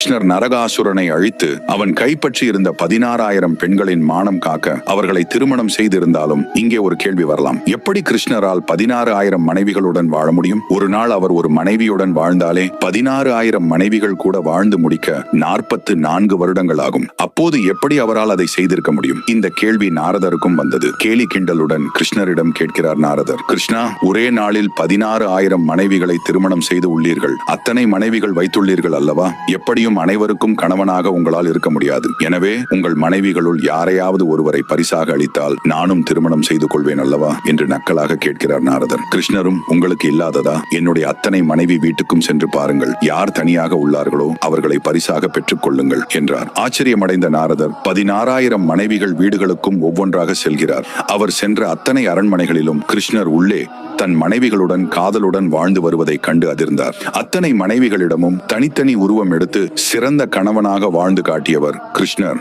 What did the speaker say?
கிருஷ்ணர் நரகாசுரனை அழித்து அவன் கைப்பற்றி இருந்த பதினாறாயிரம் பெண்களின் மானம் காக்க அவர்களை திருமணம் செய்திருந்தாலும் இங்கே ஒரு கேள்வி வரலாம். எப்படி கிருஷ்ணரால் பதினாறு ஆயிரம் மனைவிகளுடன் வாழ முடியும்? ஒரு நாள் அவர் ஒரு மனைவியுடன் வாழ்ந்தாலே பதினாறு ஆயிரம் மனைவிகள் கூட வாழ்ந்து முடிக்க நாற்பத்து நான்கு வருடங்கள் ஆகும் அப்போது எப்படி அவரால் அதை செய்திருக்க முடியும்? இந்த கேள்வி நாரதருக்கும் வந்தது. கேலி கிண்டலுடன் கிருஷ்ணரிடம் கேட்கிறார் நாரதர். கிருஷ்ணா ஒரே நாளில் பதினாறு ஆயிரம் மனைவிகளை திருமணம் செய்து உள்ளீர்கள். அத்தனை மனைவிகள் வைத்துள்ளீர்கள் அல்லவா? எப்படியும் அனைவருக்கும் கணவனாக உங்களால் இருக்க முடியாது. எனவே உங்கள் மனைவிகளுள் யாரையாவது ஒருவரை பரிசாக அளித்தால் நானும் திருமணம் செய்து கொள்வேன் அல்லவா? என்று நக்கலாக கேட்கிறார் நாரதர். கிருஷ்ணரும் உங்களுக்கு இல்லாததா? என்னுடைய அத்தனை மனைவி வீட்டுக்கும் சென்று பாருங்கள். யார் தனியாக உள்ளார்களோ அவர்களை பரிசாக பெற்றுக் கொள்ளுங்கள் என்றார். ஆச்சரியமடைந்த நாரதர் பதினாறாயிரம் மனைவிகள் வீடுகளுக்கும் ஒவ்வொன்றாக செல்கிறார். அவர் சென்ற அத்தனை அரண்மனைகளிலும் கிருஷ்ணர் உள்ளே தன் மனைவிகளுடன் காதலுடன் வாழ்ந்து வருவதைக் கண்டு அதிர்ந்தார். அத்தனை மனைவிகளிடமும் தனித்தனி உருவம் எடுத்து சிறந்த கணவனாக வாழ்ந்து காட்டியவர் கிருஷ்ணர்.